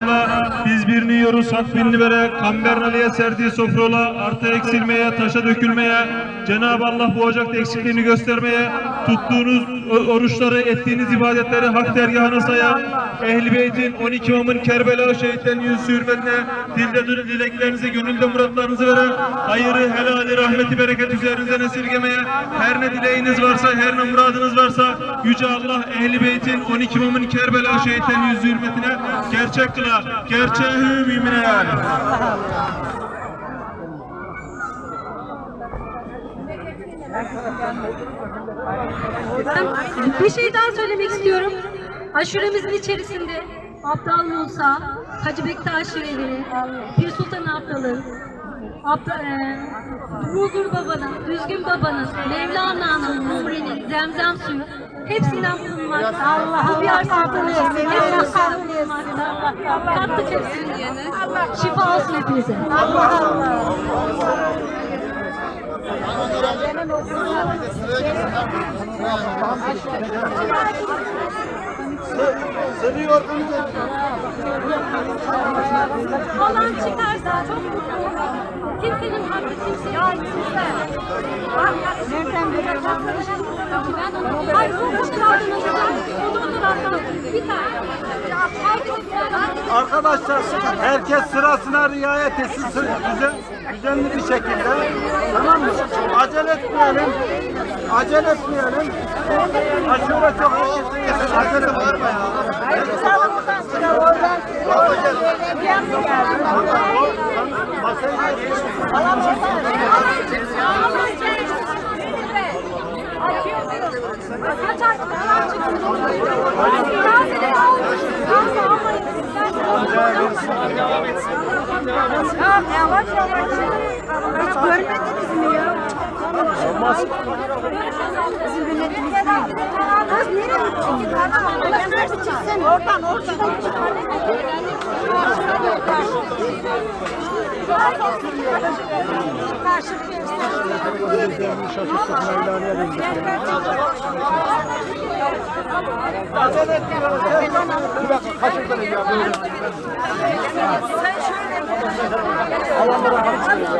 Hello. Birini yiyoruz, hak birini vere, Kambernali'ye serdiği sofrola, artı eksilmeye, taşa dökülmeye, Cenab-ı Allah bu ocakta eksikliğini göstermeye, tuttuğunuz oruçları, ettiğiniz ibadetleri hak dergahına sayan, Ehl-i Beyt'in 12 imamın Kerbela şehitlerinin yüzü hürmetine, dilde dile- dileklerinizi, gönülde muratlarınızı veren, hayırı, helali, rahmeti, bereket üzerinizden esirgemeye, her ne dileğiniz varsa, her ne muradınız varsa, Yüce Allah Ehl-i Beyt'in 12 imamın Kerbela şehitlerinin yüzü hürmetine gerçek kıla, gerçeği mümine yani. Ben bir şey daha söylemek istiyorum. Aşuremizin içerisinde Abdal Musa, Hacı Bektaş Şirevi, Pir Sultan Abdal'ın, Abda, e, Huzur Baba'nın, Düzgün Baba'nın, Mevlana'nın, Nuri'nin, Zemzem suyu hepsinden bulunmakta. Allah Bu diyar sağlığını hepsinden bulunmakta. Kattık hepsini yerine. Şifa olsun hepinize. Olan çıkarsa çok mutlu olurum. Kimsenin hakkı ait değil. Nereden bileceksin? Ben onu... Hayır, bu kuşlardan alacağım. Onu oturaktan bir tane. Herkes Arkadaşlar herkes sırasına riayet etsin düzen, düzenli bir şekilde. Tamam mı? Acele etmeyelim. Acele etmeyelim. Aşure çok acele var mı ya? Hiç Olmaz. Bizim milletimiz değil. Kız nereye gittin? Nerede çıksın? Oradan, oradan. Karşılık. Bir dakika kaşıkları ya. Buyurun. Alan bir ailesi.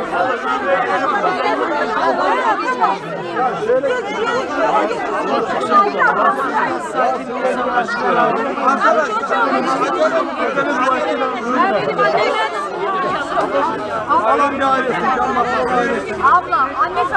Abla, annesi